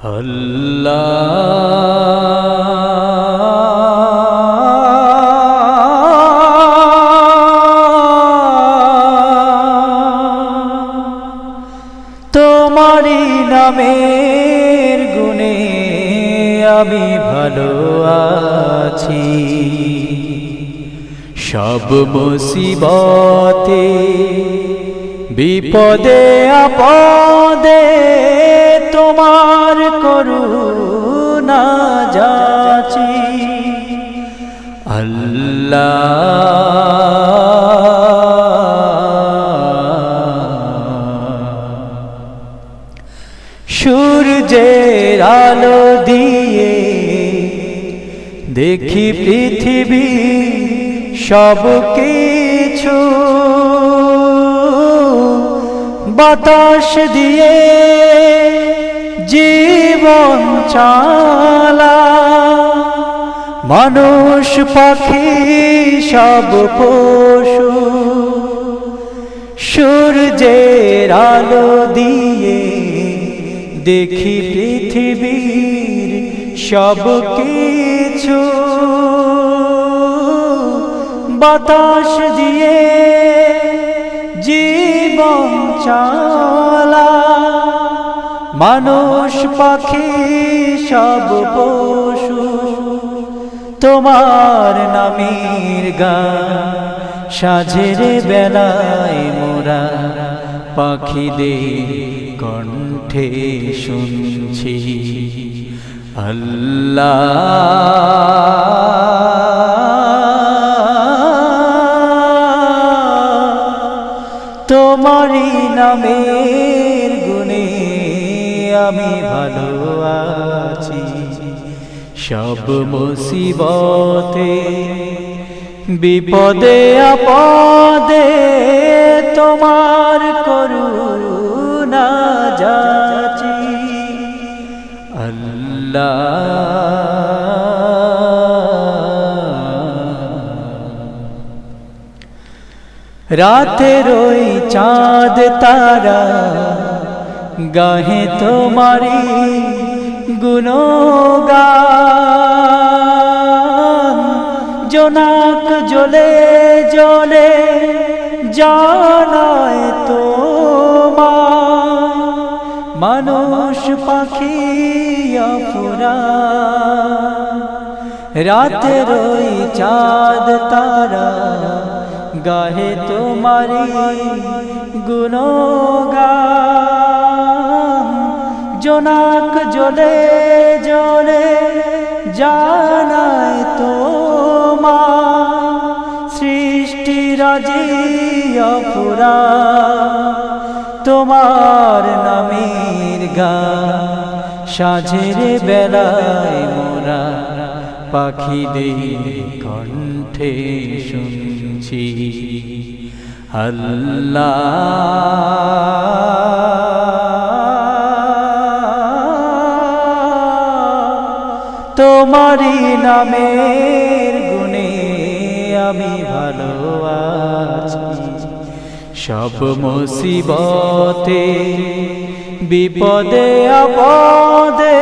তোমারি নামের গুণে আমি ভালো আছি। সব মুসিবতে বিপদে আপদে আল্লাহ। সূর্যের আলো দিয়ে দেখি পৃথিবী সব কিছু। বাতাস দিয়ে জীবন চালা। মানুষ পাখি, সব পশু। সূর্যের আলো দিয়ে দেখি পৃথিবীর সব কিছু। বাতাস দিয়ে জীবন চালা। মানুষ পাখি, সব পশু। তোমার নামের গান সাজের বেলায় মোরা পাখিদের কণ্ঠে শুনছি। আল্লাহ, তোমারই নামের গুণে আমি ভালো আছি। সব মুসিবতে বিপদে আপদে তোমার করুণা যাচি। আল্লাহ। রাতের ওই চাঁদ তারা গাহে তোমারি গুণগান। জোনাক জ্বলে জ্বলে জানায় তোমার। মানুষ পাখি অপুরা রাতের ওই চাঁদ তারা গাহে তোমারি গুণগান। জোনাক জ্বলে জ্বলে জানায় তোমা সৃষ্টি রাজি অপুরা তোমার নামের গা সাঝের বেলায় মোরা পাখিদের কণ্ঠে শুনছি। আল্লাহ তোমারি নামের গুণে আমি ভালো আছি। সব মুসিবতে বিপদে আপদে